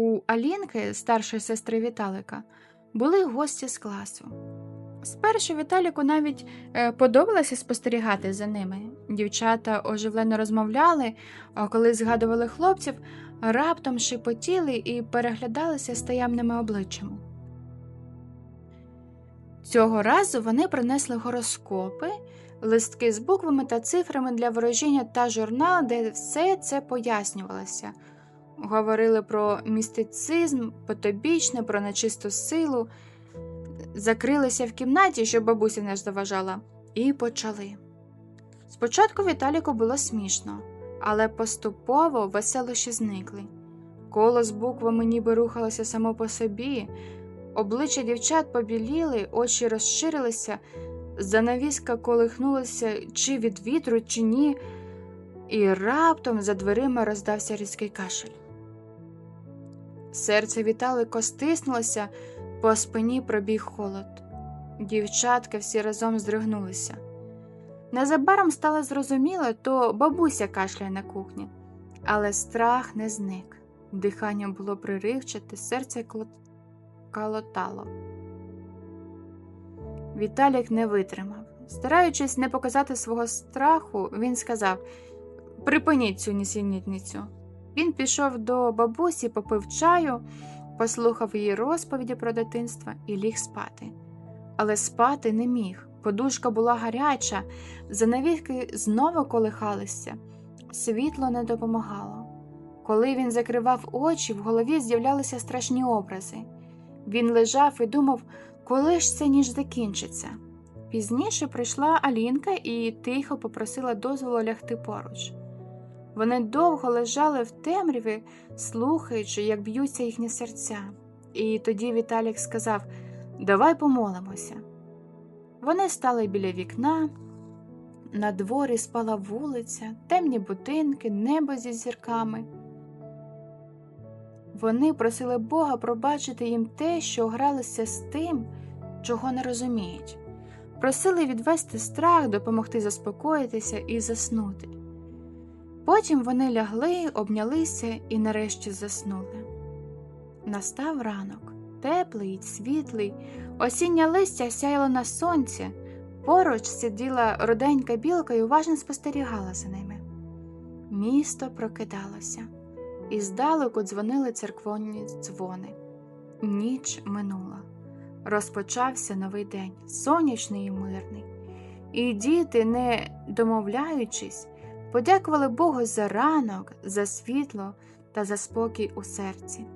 У Алінки, старшої сестри Віталика, були гості з класу. Спершу Віталіку навіть е, подобалося спостерігати за ними. Дівчата оживлено розмовляли, а коли згадували хлопців, раптом шепотіли і переглядалися з таємними обличчями. Цього разу вони принесли гороскопи, листки з буквами та цифрами для ворожіння та журнал, де все це пояснювалося. Говорили про містицизм, потобічне, про нечисту силу, закрилися в кімнаті, щоб бабуся не заважала, і почали. Спочатку Віталіку було смішно, але поступово веселощі зникли. Коло з буквами ніби рухалося само по собі, обличчя дівчат побіліли, очі розширилися, занавіска колихнулася чи від вітру, чи ні, і раптом за дверима роздався різкий кашель. Серце Віталика стиснулося, по спині пробіг холод. Дівчатка всі разом здригнулися. Незабаром стало зрозуміло, то бабуся кашляє на кухні, але страх не зник. Дихання було приривчате, серце калотало. Віталік не витримав. Стараючись не показати свого страху, він сказав Припиніть цю нісенітницю. Він пішов до бабусі, попив чаю, послухав її розповіді про дитинство і ліг спати. Але спати не міг. Подушка була гаряча, занавіски знову колихалися, світло не допомагало. Коли він закривав очі, в голові з'являлися страшні образи. Він лежав і думав, коли ж ця ніч закінчиться. Пізніше прийшла Алінка і тихо попросила дозволу лягти поруч. Вони довго лежали в темряві, слухаючи, як б'ються їхні серця. І тоді Віталік сказав Давай помолимося. Вони стали біля вікна, на дворі спала вулиця, темні будинки, небо зі зірками. Вони просили Бога пробачити їм те, що гралися з тим, чого не розуміють. Просили відвести страх, допомогти заспокоїтися і заснути. Потім вони лягли, обнялися і нарешті заснули. Настав ранок, теплий, світлий, осіння листя сяяло на сонці, поруч сиділа руденька білка і уважно спостерігала за ними. Місто прокидалося, і здалеку дзвонили церквонні дзвони. Ніч минула. Розпочався новий день, сонячний і мирний. І діти, не домовляючись, подякували Богу за ранок, за світло та за спокій у серці.